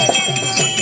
you.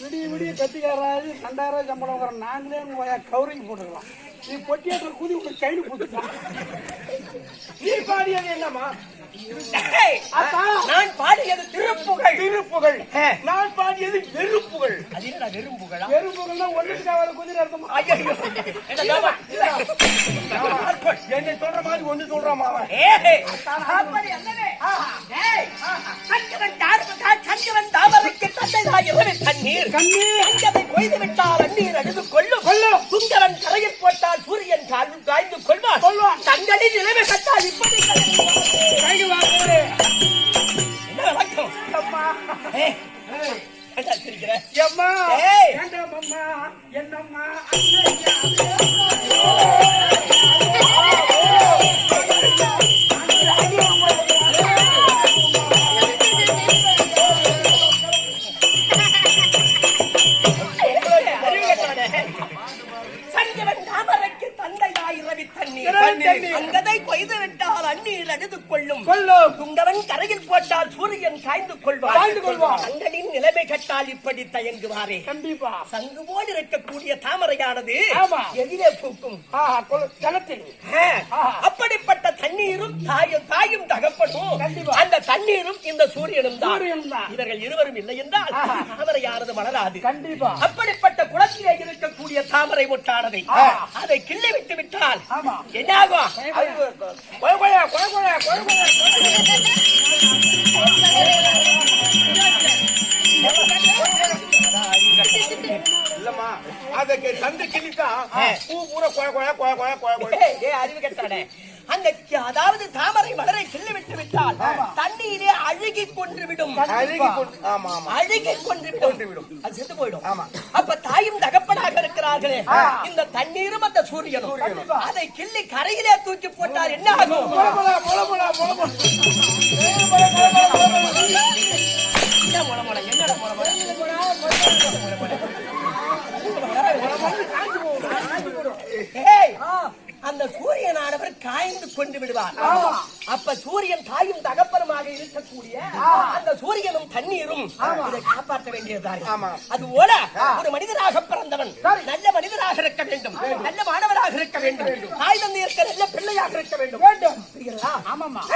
விடிய விடிய கத்திக்காராது ரெண்டாயிரம் சம்பளம் வர நாங்களே உங்க கவரிங் போட்டுக்கலாம். நீ பொட்டியாட்ட குதி உங்க கைடு போட்டுக்கலாம் நீ பாடியது என்னம்மா? நான் பாடியது திருப்புகழ் திருப்புகழ். நான் பாடியது வெறுப்புகள். அது என்ன குதிரை அர்த்தமா? ஐயோ. என்ன சொல்ற மாதிரி ஒண்ணு சொல்றாமா அவன்? கண்ணீர். கொய்து விட்டால் அந்நீர் அழுது இப்படி தயங்குவாரே கண்டிப்பா சங்கு போல் இருக்கக்கூடிய தாமரையானது. எதிரே பூக்கும் ஜலத்தில். அப்படிப்பட்ட தண்ணீரும் தாயும் தாயும் தகப்பனும். அந்த தண்ணீரும் இந்த சூரியனும் தான். இவர்கள் இருவரும் இல்லை என்றால். தாமரையானது மலராது கண்டிப்பா அப்படிப்பட்ட குளத்திலே இருக்கக்கூடிய தாமரை முட்டானதை. அதை கிள்ளி விட்டு விட்டால். என்னாகும் இல்லம்மா அதுக்கு தந்து கிழித்தா ஆ. பூ பூரா கொய கொய கொய கொய கொய கொய அறிவு கெட்டானே அந்த அதாவது தாமரை மலரை கிள்ளி விட்டு விட்டால் தண்ணீரே அழுகி கொன்று விடும். அழுகி கொன்று விடும். அது செத்து போயிடும். அப்ப தாயும் தகப்பனாக இருக்கிறார்களே. இந்த தண்ணீரும் அந்த சூரியனும். அதை கிள்ளி கரையிலே தூக்கி போட்டால் என்ன ஆகும்? முளமுளா, முளமுளா, முளமுளா. என்ன முளை முளை? என்னடா முளை முளை? ஏய், அந்த சூரியனானவர் காய்ந்து கொண்டு விடுவார். அப்ப சூரியன் தாயும் தகப்பனுமாக இருக்கக்கூடிய அந்த சூரியனும் தண்ணீரும் இதை காப்பாற்ற வேண்டியதுதான். அது போல ஒரு மனிதராக பிறந்தவன் நல்ல மனிதராக இருக்க வேண்டும். நல்ல மாணவராக இருக்க வேண்டும். தாய் தந்தை இருக்க நல்ல பிள்ளையாக இருக்க வேண்டும். வேண்டும்?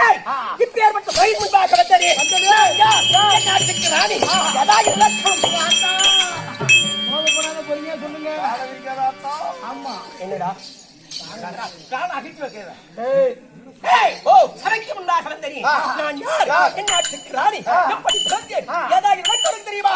ஏய், இப்பேற்பட்ட முன்பாக நாட்டுக்கு ராணி? எதா இலக்கம்? சொல்லுங்க. ஆமா. என்னடா? கால அகிட்டு வைக்கிறேன் நான் யார்? என் நாட்டுக்கு ராணி. எப்படி பிறந்தேன்? தெரியுமா?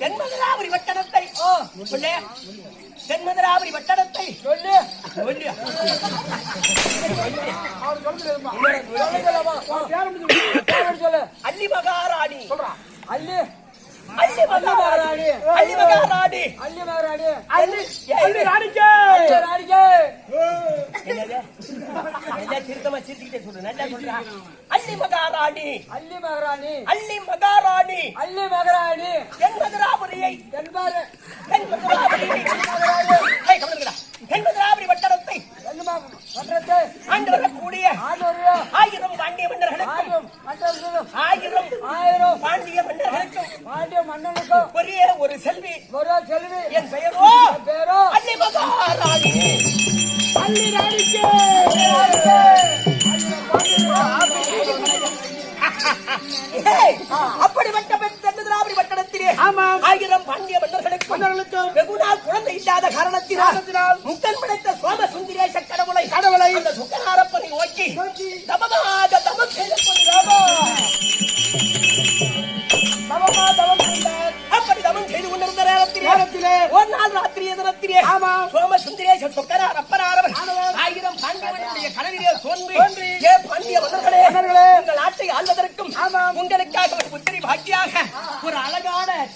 தென்மதுராபுரி வட்டணத்தை சொல்லு. தென்மதுராபுரி வட்டணத்தை சொல்லு சொல்லு. அவர் சொல்லுமா சொல்லு அல்லி அள்ளி மகாராணி அல்லி மகாராணி அள்ளி மகாராணி அள்ளி அள்ளி ராணிக்கே. ராணிக்கே. என்னது? நல்லா திருத்தமா சிரிச்சுக்கிட்டே சொல்லு. நல்லா சொல்றா. அல்லி மகாராணி அள்ளி மகாராணி அல்லி மகாராணி அள்ளி மகாராணி ஏய்,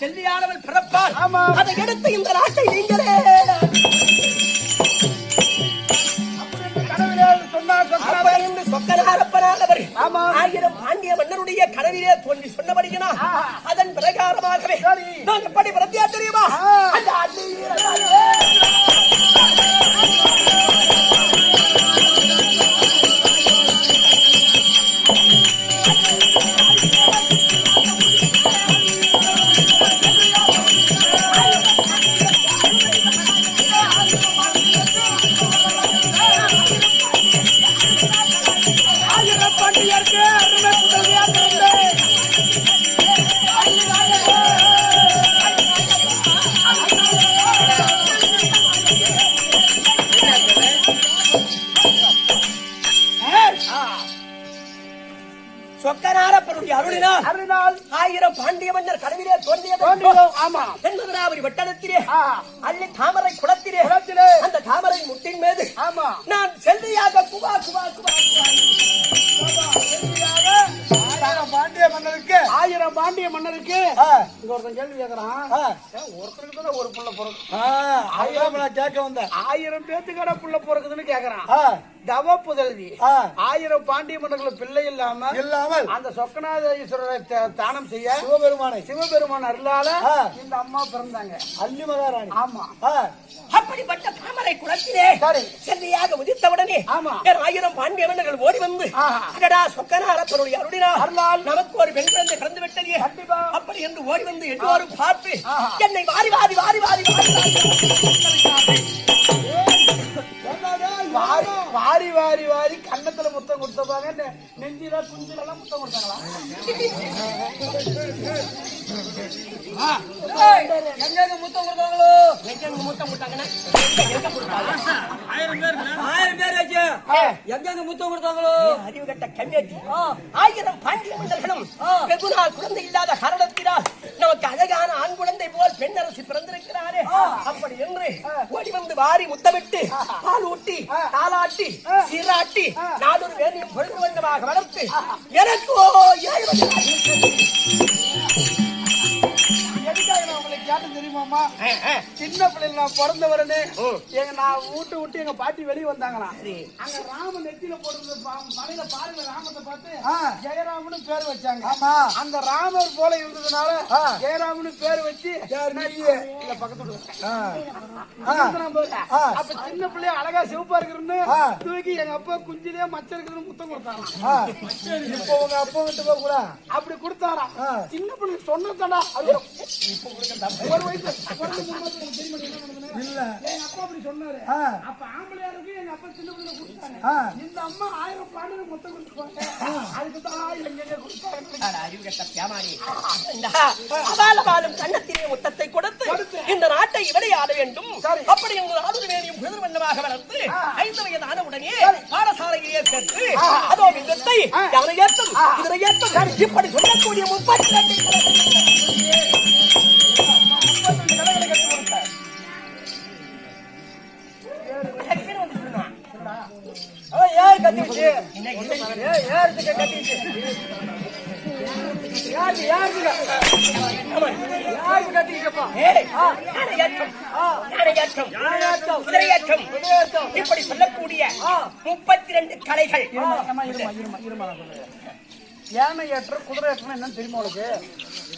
செல்வியானவள் பிறப்பால். அதை எடுத்து இந்த நாட்டை நீங்களே. ஆயிரம் பாண்டிய மன்னருடைய கனவிலே தோன்றி சொன்னபடியினா ஆஹா. அதன் பிரகாரமாகவே ஆயிரம் பாண்டிய மன்னர் கனவிலே தோன்றியது. ஆமா தென்மதுராவரி வட்டணத்திலே அள்ளி தாமரை குளத்திலே குளத்திலே. அந்த தாமரை முட்டின் மீது ஆமா நான் செல்வியாக குவா குவா குவா குவா. ஆயிரம் பாண்டிய மன்னருக்கு. ஆயிரம் பாண்டிய மன்னருக்கு. இங்க ஒருத்தன் கேள்வி கேக்குறான். ஒருத்தருக்கு தானே ஒரு புள்ள பிறக்கும் ஆ, அதுதான் நான் கேட்க வந்தேன். ஆயிரம் பேத்துக்கட புள்ள பிறக்குதுன்னு கேக்குறான். தவ புதல்வி. ஆயிரம் பாண்டிய மன்னர்கள் பிள்ளை இல்லாம இல்லாமல் அந்த சொக்கநாத ஈஸ்வரரை த- தானம் செய்ய சிவபெருமானை. சிவபெருமான் அருளால. இந்த அம்மா பிறந்தாங்க. அள்ளி மகாராணி. ஆமா. அப்படிப்பட்ட தாமரை குளத்திலே. செல்வியாக உதித்தவுடனே ஆமா. ஆயிரம் பாண்டிய மன்னர்கள் ஓடி வந்து. அடடா சொக்கனார தன்னுடைய அருளினால் அருளால். நமக்கு ஒரு பெண் குழந்தை பிறந்து விட்டதே. அப்படி என்று ஓடி வந்து எல்லோரும் பார்த்து. என்னை வாரி வாரி வாரி வாரி வாரி வாரி வாரி வாரி கன்னத்துல முத்தம் கொடுத்தப்பாங்க நெஞ்சில குஞ்சில எல்லாம் முத்தம் கொடுத்தாங்களா கொடுத்தாங்களோ ஆயிரம் பேர் ஆச்சு கொடுத்தாங்களோ அறிவு கட்ட கண்ணேட்டி ஆயிரம் பாண்டிய மன்னர்களும் குழந்தை இல்லாத காரணத்தினால் நமக்கு அழகான ஆண் குழந்தை போல் பெண் அரசு பிறந்திருக்கிறாரே அப்படி என்று ஓடி வந்து வாரி முத்தமிட்டு பால் ஊட்டி தாளாட்டி சீராட்டி நாடொரு வேலையும் பொழுது வந்தமாக வளர்த்து எனக்கு ஏழு தெரியுமாமா சின்ன பிள்ளைங்க நான் பிறந்த உடனே எங்க நான் வீட்டு விட்டு எங்க பாட்டி வெளியே வந்தாங்களாம் அங்க ராமன் நெத்தியில போடுறது மலையில பாருங்க ராமத்தை பார்த்து ஜெயராமனு பேர் வச்சாங்க ஆமா. அந்த ராமர் போல இருந்ததுனால. ஜெயராமனு பேர் வச்சு? இல்ல பக்கத்து வீட்டுல. ஆ, இருந்தான் பாருங்க. ஆ. அப்ப சின்ன பிள்ளைய அழகா சிவப்பா இருக்குன்னு. தூக்கி எங்க அப்பா குஞ்சிலே மச்சம் இருக்குதுன்னு முத்தம் கொடுத்தாராம். இப்போ உங்க அப்பா விட்டு போக கூட அப்படி கொடுத்தாராம். சின்ன பிள்ளை சொன்னதாடா அது ஒரு வயசு பிறந்து மூணு மாசம் எனக்கு தெரியுமா என்ன பண்ணுதுன்னு? இல்ல. எங்க அப்பா அப்படி சொன்னாரு. ஆ. அப்ப ஆம்பளையா இருக்கு எங்க அப்பா சின்ன பிள்ளை கொடுத்தாங்க. ஆ. இந்த அம்மா ஆயிரம் பாடல மொத்தம் கொடுத்துருப்பாங்க அதுக்கு தான் எங்க கொடுத்தாங்க. அட, அறிவு கெட்ட பியாமானி. இந்த அபாலபாலும் கன்னத்திலே முத்தத்தை கொடுத்து இந்த நாட்டை இவரை ஆள வேண்டும். அப்படி உங்கள் ஆளுநரையும் குளிர் வண்ணமாக வளர்த்து ஐந்து வயதான உடனே பாடசாலையிலே சேர்த்து அதோ விந்தத்தை யானை ஏற்றம் இதனை ஏற்றம் இப்படி சொல்லக்கூடிய முப்பத்தி கத்திடுச்சு யாருக்கு இப்படி சொல்லக்கூடிய முப்பத்தி ரெண்டு கலைகள். யானை ஏற்றம் குதிரை ஏற்றம் என்னன்னு தெரியுமா உங்களுக்கு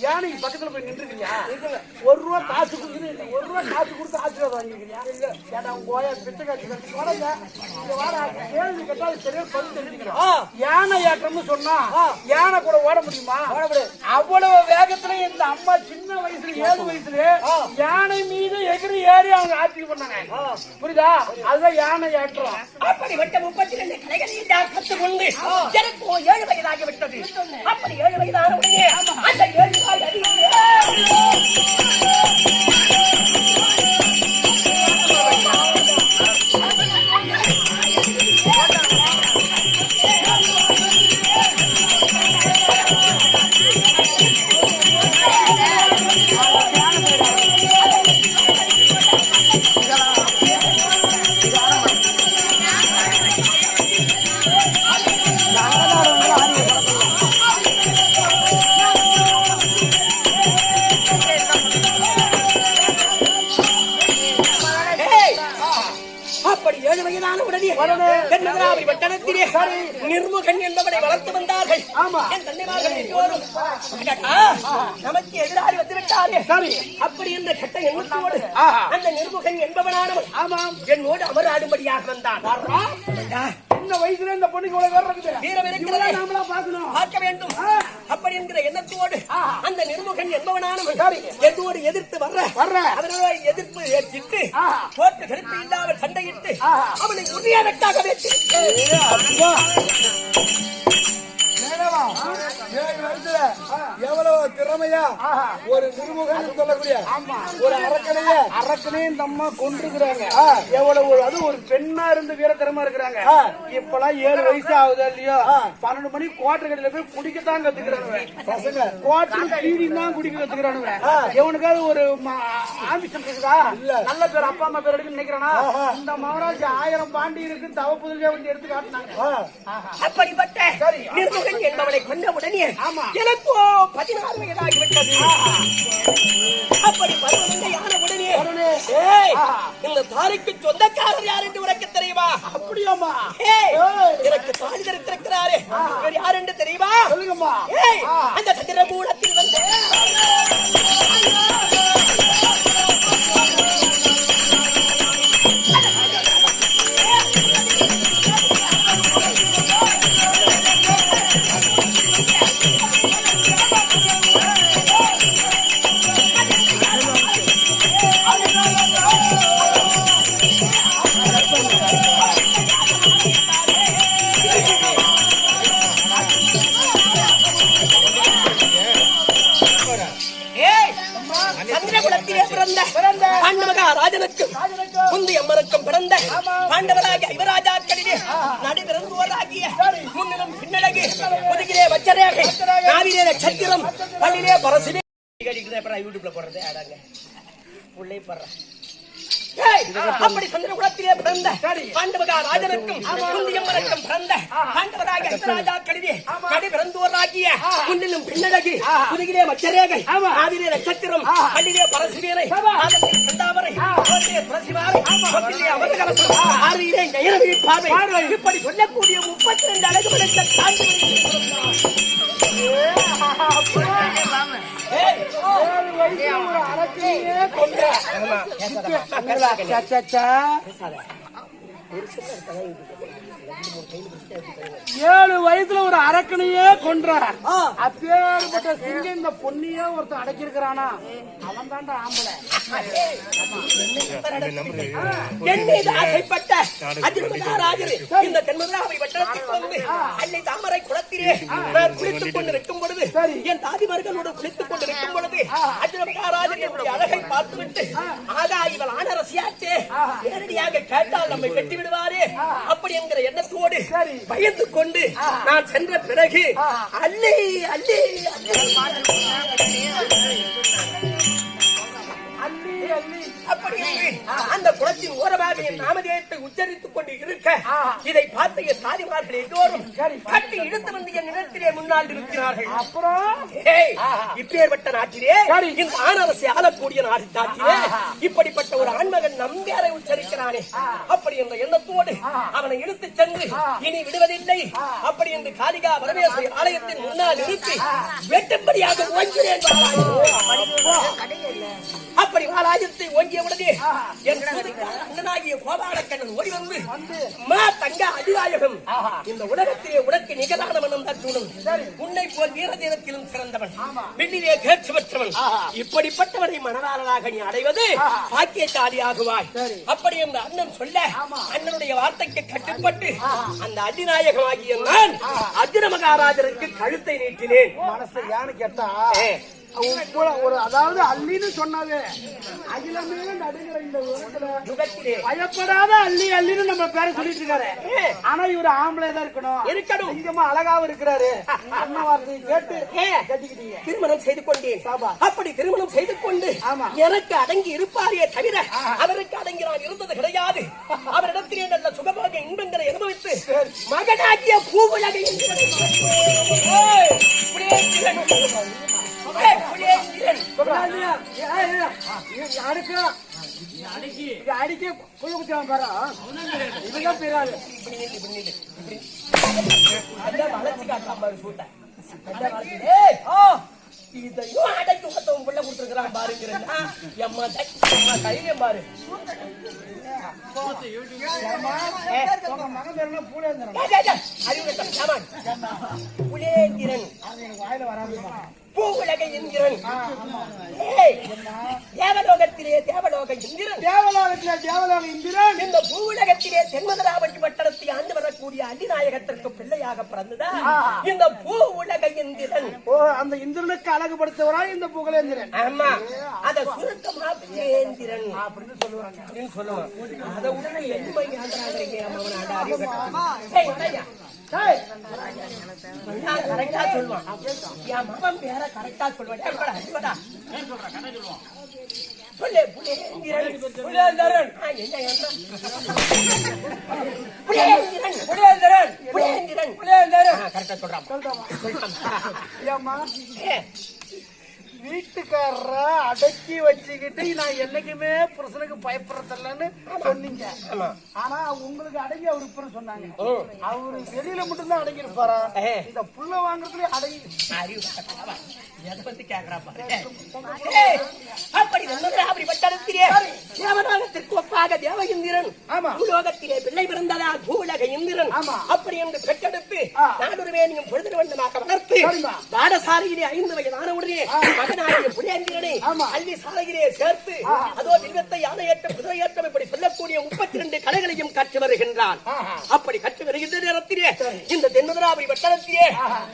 யானைக்கு பக்கத்துல போய் நின்றுக்கிறியா? ஒரு ரூபா காசு கொடுக்குது ஒரு ரூபா காசு கொடுத்து ஆசீர்வாதம் வாங்கிக்கிறியா? ஏன்னா உங்க ஓயா பிச்சை காசு வளங்க இங்க வாடா. கேள்வி கேட்டா அது சரியா பதில் தெரிஞ்சுக்கிறோம் யானை ஏற்றம்னு சொன்னா யானை கூட ஓட முடியுமா? ஓட முடியாது. அவ்வளவு வேகத்துல இந்த அம்மா சின்ன வயசுல ஏழு வயசுல யானை மீது எகிரி ஏறி அவங்க ஆட்சி பண்ணாங்க புரியுதா? அதுதான் யானை ஏற்றம். அப்படிப்பட்ட முப்பத்தி ரெண்டு கலைகளையும் கற்றுக்கொண்டு எனக்கு ஏழு வயதாகி விட்டது அப்படி ஏழு வயதான உடனே ஐயோ ஐயோ நிர்முகன் என்பவனை வளர்த்து வந்தார்கள். நமக்கு எதிராக வந்துவிட்டாரே. அப்படி என்ற கட்ட எண்ணத்தோடு அந்த நிர்முகன் என்பவனானவன் ஆமாம். என்னோடு அமராடும்படியாக வந்தான். சின்ன வயசுல இந்த பொண்ணுக்கு இவ்வளவு வேற இருக்குது. வீரம் இருக்கிறது. நாமளா பார்க்கணும். பார்க்க வேண்டும். அப்படி என்கிற எண்ணத்தோடு அந்த நிர்முகன் என்பவனானவன் என்னோடு எதிர்த்து வர்ற வர்ற. அதனால எதிர்ப்பு ஏற்றிட்டு. போட்டு கருப்பு இல்லாமல் சண்டையிட்டு அவனை உரியானட்டாக வைத்து மேலவா ஏழு வயசுல எவ்வளவு திறமையா ஒரு நிர்முகம் சொல்லக்கூடிய ஒரு அரக்கனைய அரக்கனே இந்த அம்மா கொண்டிருக்கிறாங்க எவ்வளவு அது ஒரு பெண்ணா இருந்து வீரத்தரமா இருக்கிறாங்க. இப்பெல்லாம் ஏழு வயசு ஆகுதா இல்லையோ? பன்னெண்டு மணி குவாட்டர் கடையில போய் குடிக்கத்தான் கத்துக்கிறானுங்க. குவாட்டர் பீடி தான் குடிக்க கத்துக்கிறானுங்க. எவனுக்காவது ஒரு ஆம்பிஷன் இருக்குதா? நல்ல பேர் அப்பா அம்மா பேர் எடுக்க நினைக்கிறானா? இந்த மகராஜ் ஆயிரம் பாண்டி இருக்கு தவ வந்து எடுத்து காட்டினாங்க. அப்படிப்பட்ட கொண்ட உடனே எனக்கோ பதினாறு வயதாகிவிட்டது. அப்படி பருவநிலை ஆன உடனே. ஏய், இந்த தாலிக்கு சொந்தக்காரர் யார் என்று உனக்கு தெரியுமா? அப்படியாம்மா. ஏய், எனக்கு தாலி தரித்திருக்கிறாரே. இவர் யார் என்று தெரியுமா? சொல்லுங்கம்மா. அந்த சந்திரமூலத்தில் வந்து வச்சரேகை நாவிலே நட்சத்திரம் பள்ளிலே பரசிலே யூடியூப்ல போடுறது? ஆடாங்க உள்ளே போடுறேன் ஏய், அப்படி சந்திரகுலத்திலே பிறந்த பாண்டவகா ராஜனுக்கும் குந்தியம்மனுக்கும் பிறந்த பாண்டவராகிய யுவராஜாக்களிலே நடுபிறந்தோராகிய முன்னிலும் பின்னழகு முதுகிலே மச்சரேகை. ஆதிலே நட்சத்திரம் பள்ளிலே பரசுவேரை இப்படி சொல்லக்கூடிய முப்பத்தி ரெண்டு அழகு படைத்த காஞ்சி ஏழு வயசுல ஏழு வயசுல ஒரு அரக்கனையே கொன்ற அப்பேற்பட்ட சிங்கம் இந்த பொண்ணையே ஒருத்தன் அடக்கியிருக்கிறானா அவன் தாண்டா ஆம்பளை என் மீது ஆசைப்பட்ட அதிர்மதாராஜர் இந்த தென்மதுராவை வட்டத்துக்கு வந்து அன்னை தாமரை குளத்திலே நான் குளித்துக் கொண்டிருக்கும் பொழுது என் தாதிமார்களோடு குளித்துக் கொண்டிருக்கும் பொழுது அதிர்மதாராஜர் என்னுடைய அழகை பார்த்துவிட்டு ஆகா இவள் ஆனரசியாச்சே. நேரடியாக கேட்டால் நம்மை வெட்டி விடுவாரே அப்படி என்கிற எண்ணத்தோடு பயந்து கொண்டு நான் சென்ற பிறகு அல்லி அல்லி அள்ளி அள்ளி அந்த குளத்தின் ஓரமாக என் நாமதேயத்தை உச்சரித்துக் கொண்டு இருக்க இதை பார்த்த என் தாதிமார்கள் எல்லோரும் கட்டி இழுத்து வந்து என் நிலத்திலே முன்னால் இருக்கிறார்கள் அப்புறம்? இப்பேற்பட்ட நாட்டிலே இந்த ஆணரசை ஆளக்கூடிய நாடு நாட்டிலே இப்படிப்பட்ட ஒரு ஆண்மகன் நம்பியாரை உச்சரிக்கிறானே. அப்படி என்ற எண்ணத்தோடு அவனை இழுத்துச் சென்று இனி விடுவதில்லை. அப்படி என்று காளிகா பரமேஸ்வரி ஆலயத்தின் முன்னால் நிறுத்தி வெட்டும்படியாக ஓய்கிறேன் அப்படி வாராஜத்தை ஓங்கிய உடனே என் அண்ணனாகிய கோபாலக்கண்ணன் ஓடி வந்து மா தங்க அதிநாயகம் இந்த உலகத்திலே உனக்கு நிகரானவன் தான் தூணும் உன்னை போல் வீரதீரத்திலும் சிறந்தவன். பெண்ணிலே தேர்ச்சி பெற்றவன் இப்படிப்பட்டவனை மனதாளனாக நீ அடைவது பாக்கியசாலி ஆகுவாய் அப்படி என்று அண்ணன் சொல்ல அண்ணனுடைய வார்த்தைக்கு கட்டுப்பட்டு அந்த அதிநாயகமாகிய நான் மகாராஜருக்கு கழுத்தை நீட்டினேன். மனசு ஏன்னு கேட்டா ஒரு அதாவது அள்ளின்னு சொன்னாவே அகிலமே நடுங்கிற இந்த உலகத்துல பயப்படாத அள்ளி அள்ளின்னு நம்ம பேரை சொல்லிட்டு இருக்காரு. ஆனா இவரு ஆம்பளை தான் இருக்கணும். இருக்கணும். சிங்கமா அழகாவும் இருக்கிறாரு. அண்ணன் வார்த்தையை கேட்டு. கட்டிக்கிட்டீங்க. திருமணம் செய்து கொண்டேன். அப்படி திருமணம் செய்து கொண்டு ஆமா. எனக்கு அடங்கி இருப்பாரே தவிர அவருக்கு அடங்கி நான் இருந்தது கிடையாது. அவரிடத்திலே நல்ல சுகமாக இன்பங்களை அனுபவித்து மகனாகிய பூவுலகை அடிக்க அடிக்க புழு குத்தியான் பாரு இதுதான் பெரியாது இதையும் அடக்கி இதையோ புள்ள கொடுத்துருக்கிறான் பாருங்கிறேன் எம்மா எம்மா தைரியம் பாரு உங்க புலேந்திரன் வராதுமா பூவுலகை என்கிறன் ஏய், தேவலோகத்திலே தேவலோக இந்திரன் தேவலோகத்துல தேவலோக இந்திரன் இந்த பூவுலகத்திலே தென்மதுராவட்டி வட்டணத்தை ஆண்டு வரக்கூடிய அடிநாயகத்திற்கு பிள்ளையாக பிறந்ததா? இந்த பூ உலக இந்திரன் ஓ அந்த இந்திரனுக்கு அழகுபடுத்தவரா இந்த புகழேந்திரன் ஆமா. அத சுருக்கமா பேந்திரன் அப்படின்னு சொல்லுவாங்க. அப்படின்னு சொல்லுவான் அத உடனே எண்மை ஆந்திராங்க அவன் அட அறிவு கரெக்டா சொல்லுவான் என் மகன் பேர கரெக்டா சொல்லுவான் போடா. புள்ளே, புள்ளேந்திரன். புள்ளேந்திரன். புள்ளேந்திரன். புளியேந்தரன் ஆ, கரெக்டா சொல்றான் சொல்றான். வீட்டுக்காரர அடக்கி வச்சுக்கிட்டு நான் என்னைக்குமே புருஷனுக்கு பயப்படுறதில்லன்னு சொன்னீங்க. ஆனா உங்களுக்கு அடங்கி அவர் இப்ப சொன்னாங்க அவரு வெளியில மட்டும்தான் அடங்கி இருப்பாரா. இந்த புள்ள வாங்குறதுல அடங்கி. எதை பத்தி கேக்குறா அப்படி அப்படி தேவ இந்திரன் ஆமா. பூலோகத்திலே பிள்ளை பிறந்ததா பூலக இந்திரன் ஆமா. அப்படி என்று பெற்றெடுத்து ஆ. நானொரு வேணியும் பொழுது வண்ணமாக வளர்த்து. பாடசாலையிலே ஐந்து வயதான உடனே சாலையிலே சேர்த்து அதோ வில்வத்தை இப்படி சொல்லக்கூடிய முப்பத்தி ரெண்டு கலைகளையும் கற்று வருகின்றான். அப்படி கற்று வருகின்ற நேரத்திலே இந்த தென்மதுராபுரி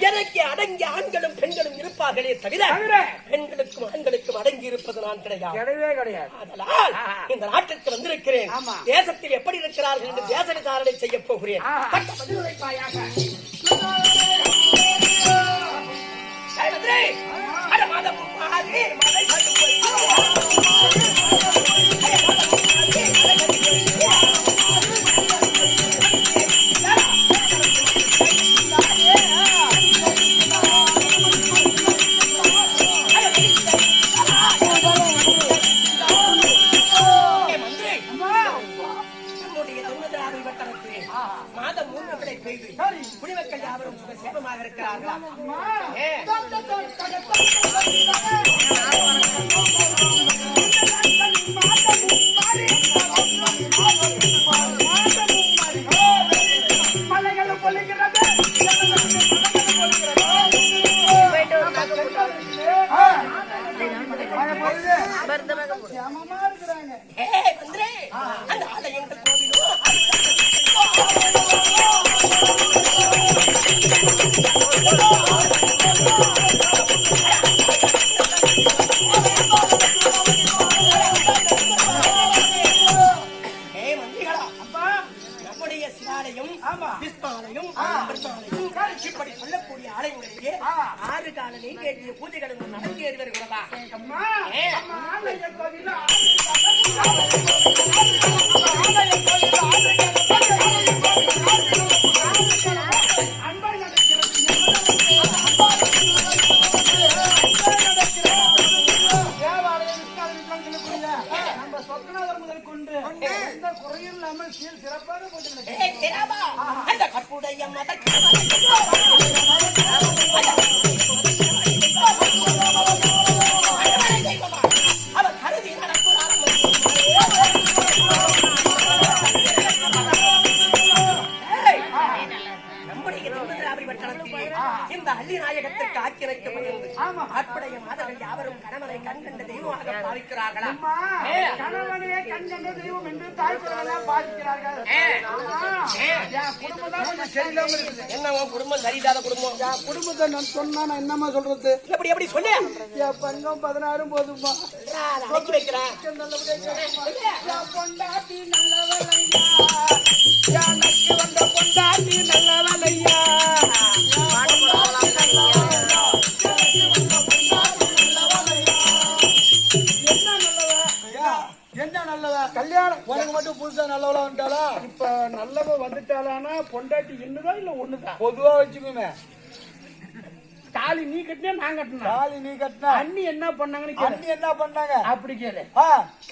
எனக்கு அடங்கிய ஆண்களும் பெண்களும் இருப்பார்களே தவிர பெண்களுக்கும் ஆண்களுக்கும் அடங்கி இருப்பது நான் கிடையாது. கிடையவே கிடையாது. அதனால் இந்த நாட்டிற்கு வந்திருக்கிறேன். தேசத்தில் எப்படி இருக்கிறார்கள் என்று தேச விசாரணை செய்ய போகிறேன். பட்ட பதிலுரைப்பாயாக. மாறி, மலை குடிமக்கள் யாவரும் சுக இருக்கிறார்களா? ஏ, சிறப்பாக திராவா, அந்த கற்புடைய மதற்கு கணவனையே கண் கண்ட தெய்வம் என்று தாய் குரலை பாதிக்கிறார்கள். ஏ, என் குடும்பம் தான் கொஞ்சம் சரியில்லாம இருக்குது. என்ன உன் குடும்பம் சரியில்லாத குடும்பம்? என் குடும்பத்தை நான் சொன்னா நான் என்னம்மா சொல்றது? எப்படி எப்படி சொல்லு. என் பங்கம் பதினாறும் போதுமா அடக்கி வைக்கிறேன். பொண்டாட்டி நல்லவளையா? எனக்கு வந்த பொண்டாட்டி நல்லவளையா? கல்யாணம். உனக்கு மட்டும் புதுசா நல்லவளா வந்துட்டாளா? இப்ப நல்லவ வந்துட்டாளானா பொண்டாட்டி என்னதான் இல்ல ஒண்ணுதான் பொதுவா வச்சுக்கோமே. தாலி நீ கட்டினா நான் கட்டினா தாலி நீ கட்டினா? அண்ணி என்ன பண்ணாங்கன்னு. அண்ணி என்ன பண்ணாங்க? அப்படி கேளு.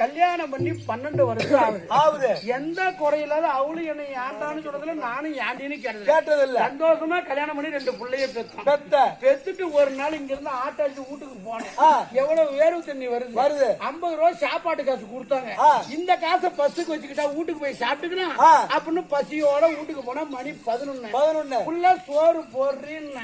கல்யாணம் பண்ணி பன்னெண்டு வருஷம் ஆகுது. ஆகுது. எந்த குறையில்லாத அவளும் என்னை ஏண்டான்னு சொல்றதுல நானும் ஏண்டின்னு கேட்டது கேட்டது இல்ல சந்தோஷமா கல்யாணம் பண்ணி ரெண்டு பிள்ளைய பெத்தோம். பெத்த. பெத்துட்டு ஒரு நாள் இங்க இருந்து ஆட்டாச்சு வீட்டுக்கு போனேன். எவ்வளவு வேர்வு தண்ணி வருது? வருது. ஐம்பது ரூபா சாப்பாட்டு காசு கொடுத்தாங்க. இந்த காசை பஸ்ஸுக்கு வச்சுக்கிட்டா வீட்டுக்கு போய் சாப்பிட்டுக்கலாம். அப்படின்னு பசியோட வீட்டுக்கு போனா மணி பதினொன்னு. பதினொன்னு. ஃபுல்லா சோறு போடுறீன்னு.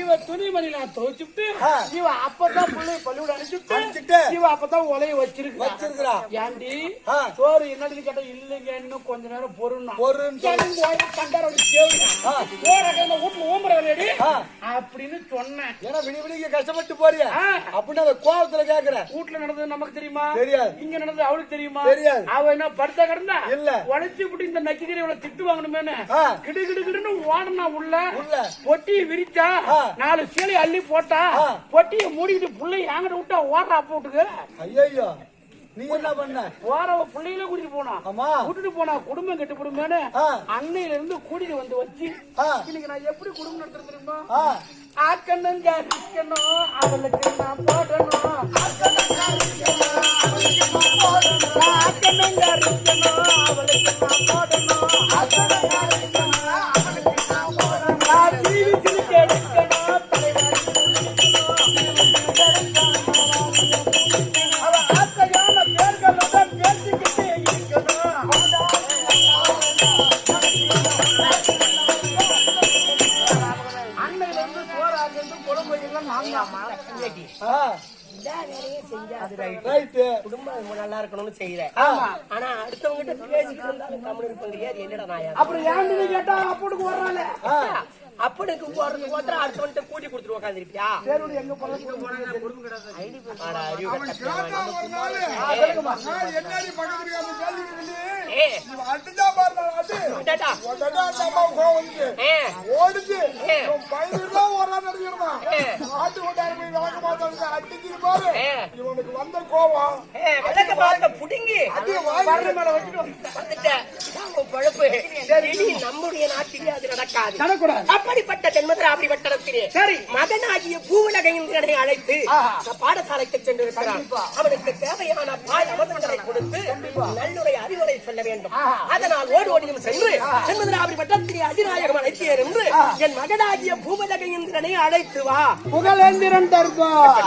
இவ துணி துணிமணி நான் துவைச்சுட்டு ஆ. இவ அப்பதான் பிள்ளை பள்ளியோட அனுப்பிச்சுட்டு அனுப்பிச்சுட்டு. இவ அப்பதான் உலைய வச்சிருக்கா வச்சிருக்கிறா. ஏண்டி ஆ. சோறு என்னன்னு கேட்டா இல்லைங்க இன்னும் கொஞ்ச நேரம் பொருள்னா பொறுன்னு சொல்லு. ஆ. ஆ. அப்படின்னு சொன்னேன் ஏன்னா விடி விடிக்க கஷ்டப்பட்டு போறியா. அப்படின்னு அந்த கோபத்துல கேக்குற வீட்டுல நடந்தது நமக்கு தெரியுமா தெரியாது. இங்க நடந்தது அவளுக்கு தெரியுமா தெரியாது. அவ என்ன படுத்தா கிடந்தா இல்ல. உழைச்சு விட்டு இந்த நக்கிக்கிற இவ்வளவு திட்டு வாங்கணுமேனு. கிடு கிடு கிடுன்னு ஓடனா உள்ள. பொட்டியை விரிச்சா. நாலு சேலை அள்ளி போட்டா. பொட்டியை மூடிட்டு புள்ளை எங்கிட்ட விட்டா ஓடுறா போட்டுக்கு ஐயோ நீ என்ன பண்ண ஓரவ பிள்ளைகள கூட்டிட்டு போனா ஆமா. கூட்டிட்டு போனா குடும்பம் கெட்டு போடுமேனு. அன்னையில இருந்து கூட்டிட்டு வந்து வச்சு. இன்னைக்கு நான் எப்படி குடும்பம் நடத்துறது தெரியுமா ஆ. ஆக்கணும் ஜாதிக்கணும் அவளுக்கு நான் போடணும் ஆக்கணும் ஜாதிக்கணும் அவளுக்கு நான் போடணும் ஆக்கணும் ஜாதிக்கணும் அவளுக்கு நான் போடணும் ஆக்கணும் ஜாதிக்கணும் ரொம்ப நல்லா இருக்கணும்னு செய்யறேன். ஆனா அடுத்தவங்க கிட்ட பேசிட்டு இருந்தாலும் என்னடா நாயா? அப்புறம் ஏன்னு கேட்டா அப்போட்டுக்கு வர்றாளே அப்பனுக்கு போறதுக்கு ஒருத்தர் அடுத்தவன்ட்ட கூட்டி கொடுத்துட்டு உட்காந்துருப்பியா ஓடுச்சு. வந்த கோவம். புடுங்கி. நம்முடைய நாட்டிலே அது நடக்காது. நடக்கூடாது. அப்படிப்பட்ட தென்மதுராபடி வட்டணத்திலே சரி. மகனாகிய பூவுலகையின்றனை அழைத்து பாடசாலைக்கு சென்று இருக்கிறான் அவனுக்கு தேவையான பாய் அமர்ந்தங்களை கொடுத்து நல்லுரை அறிவுரை சொல்ல வேண்டும். அதனால் ஓடி ஓடியும் சென்று தென்மதுராபடி வட்டத்திலே அதிநாயகம் அழைத்தேன் என்று என் மகனாகிய பூவுலகையின்றனை அழைத்து வா. புகழேந்திரன் தர்பார்